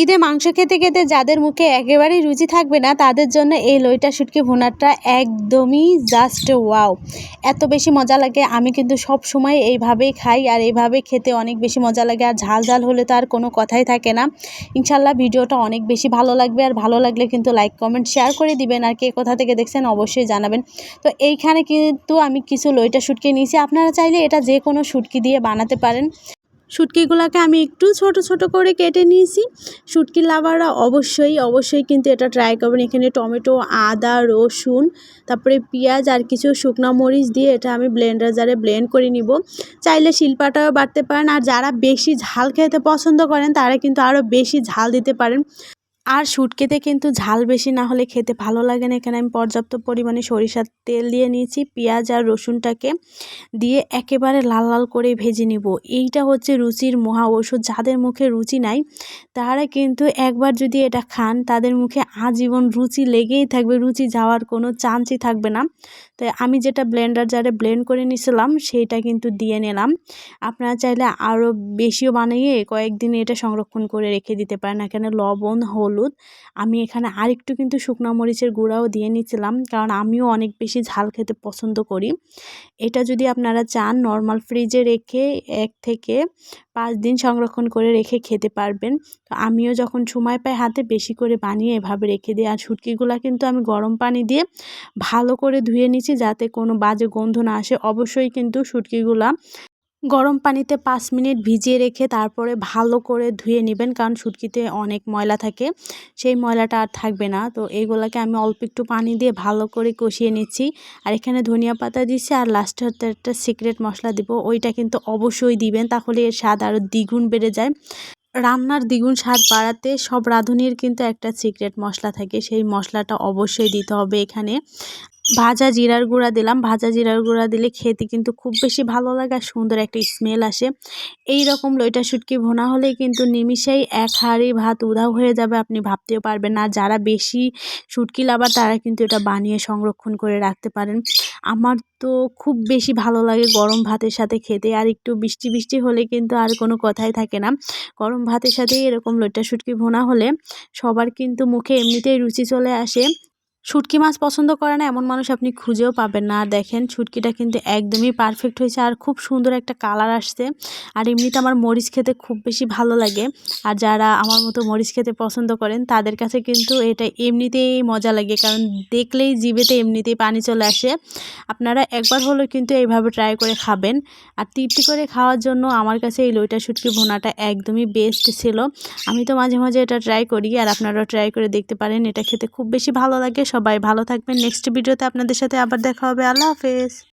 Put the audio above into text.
ঈদে মাংস খেতে খেতে যাদের মুখে একেবারেই রুচি থাকবে না, তাদের জন্য এই লইটা শুটকি ভুনাটা একদমই জাস্ট ওয়াও এত বেশি মজা লাগে, আমি কিন্তু সব সময় এইভাবেই খাই আর এইভাবে খেতে অনেক বেশি মজা লাগে আর ঝাল ঝাল হলে তো আর কোনো কথাই থাকে না। ইনশাল্লাহ ভিডিওটা অনেক বেশি ভালো লাগবে আর ভালো লাগলে কিন্তু লাইক কমেন্ট শেয়ার করে দিবেন আর কে কোথা থেকে দেখছেন অবশ্যই জানাবেন। তো এইখানে কিন্তু আমি কিছু লইটা শুটকি নিয়েছি, আপনারা চাইলে এটা যে কোনো শুটকি দিয়ে বানাতে পারেন। শুটকিগুলোকে আমি একটু ছোট ছোট করে কেটে নিয়েছি। শুটকি লাভাররা অবশ্যই অবশ্যই কিন্তু এটা ট্রাই করবেন। এখানে টমেটো, আদা, রসুন, তারপরে পেঁয়াজ আর কিছু শুকনো মরিচ দিয়ে এটা আমি ব্লেন্ডার জারে ব্লেন্ড করে নিব। চাইলে শিল্পাটাও বাড়তে পারেন। আর যারা বেশি ঝাল খেতে পছন্দ করেন, তারা কিন্তু আরও বেশি ঝাল দিতে পারেন। আর শুটকিতে কিন্তু ঝাল বেশি না হলে খেতে ভালো লাগে না। এখানে আমি পর্যাপ্ত পরিমাণে সরিষার তেল দিয়ে নিয়েছি, পেঁয়াজ আর রসুনটাকে দিয়ে একেবারে লাল লাল করে ভেজে নিব। এইটা হচ্ছে রুচির মহা ওষুধ যাদের মুখে রুচি নাই তারা কিন্তু একবার যদি এটা খান তাদের মুখে আজীবন রুচি লেগেই থাকবে, রুচি যাওয়ার কোনো চান্সই থাকবে না। তাই আমি যেটা ব্লেন্ডার জারে ব্লেন্ড করে নিয়েছিলাম সেইটা কিন্তু দিয়ে নিলাম। আপনারা চাইলে আরও বেশিও বানিয়ে কয়েকদিন এটা সংরক্ষণ করে রেখে দিতে পারেন। এখানে লবণ হলুদ। আমি এখানে আরেকটু কিন্তু শুকনো মরিচের গুঁড়াও দিয়ে নিয়েছিলাম, কারণ আমিও অনেক বেশি ঝাল খেতে পছন্দ করি। এটা যদি আপনারা চান নর্মাল ফ্রিজে রেখে এক থেকে পাঁচ দিন সংরক্ষণ করে রেখে খেতে পারবেন। তো আমিও যখন সময় পাই হাতে বেশি করে বানিয়ে এভাবে রেখে দিই। আর শুটকিগুলো কিন্তু আমি গরম পানি দিয়ে ভালো করে ধুয়ে নিচ্ছি যাতে কোনো বাজে গন্ধ না আসে। অবশ্যই কিন্তু শুটকিগুলা গরম পানিতে পাঁচ মিনিট ভিজিয়ে রেখে তারপরে ভালো করে ধুয়ে নেবেন, কারণ শুটকিতে অনেক ময়লা থাকে। সেই ময়লাটা আর থাকবে না। তো এইগুলোকে আমি অল্প একটু পানি দিয়ে ভালো করে কষিয়ে নিচ্ছি। আর এখানে ধনিয়া পাতা দিচ্ছি, আর লাস্টে হচ্ছে একটা সিক্রেট মশলা দিব। ওইটা কিন্তু অবশ্যই দিবেন, তাহলে এর স্বাদ আরও দ্বিগুণ বেড়ে যায়। রান্নার দ্বিগুণ স্বাদ বাড়াতে সব রাঁধুনির কিন্তু একটা সিক্রেট মশলা থাকে। সেই মশলাটা অবশ্যই দিতে হবে এখানে। ভাজা জিরার গুঁড়া দিলাম। ভাজা জিরার গুঁড়া দিলে খেতে কিন্তু খুব বেশি ভালো লাগে আর সুন্দর একটা স্মেল আসে। এই রকম লইটা শুটকি ভোনা হলে কিন্তু নিমিষেই এক হাঁড়ি ভাত উধাও হয়ে যাবে আপনি ভাবতেও পারবেন না। যারা বেশি শুটকি লাভার তারা কিন্তু এটা বানিয়ে সংরক্ষণ করে রাখতে পারেন। আমার তো খুব বেশি ভালো লাগে গরম ভাতের সাথে খেতে আর একটু বৃষ্টি বৃষ্টি হলে কিন্তু আর কোনো কথাই থাকে না। গরম ভাতের সাথে এরকম লইটা শুটকি ভোনা হলে সবার কিন্তু মুখে এমনিতেই রুচি চলে আসে। শুটকি মাছ পছন্দ করে না, এমন মানুষ আপনি খুঁজেও পাবেন না। দেখেন, শুটকিটা কিন্তু একদমই পারফেক্ট হয়েছে আর খুব সুন্দর একটা কালার আসছে। আর এমনিতে আমার মরিচ খেতে খুব বেশি ভালো লাগে। আর যারা আমার মতো মরিচ খেতে পছন্দ করেন, তাদের কাছে কিন্তু এটা এমনিতেই মজা লাগে। কারণ দেখলেই জিভেতে এমনিতেই পানি চলে আসে। আপনারা একবার হলেও কিন্তু এইভাবে ট্রাই করে খাবেন। আর তৃপ্তি করে খাওয়ার জন্য আমার কাছে এই লইটা শুটকি ভোনাটা একদমই বেস্ট ছিল। আমি তো মাঝে মাঝে এটা ট্রাই করি, আর আপনারাও ট্রাই করে দেখতে পারেন। এটা খেতে খুব বেশি ভালো লাগে সবাই ভালো থাকবেন। নেক্সট ভিডিওতে আপনাদের সাথে আবার দেখা হবে। আল্লাহ হাফেজ।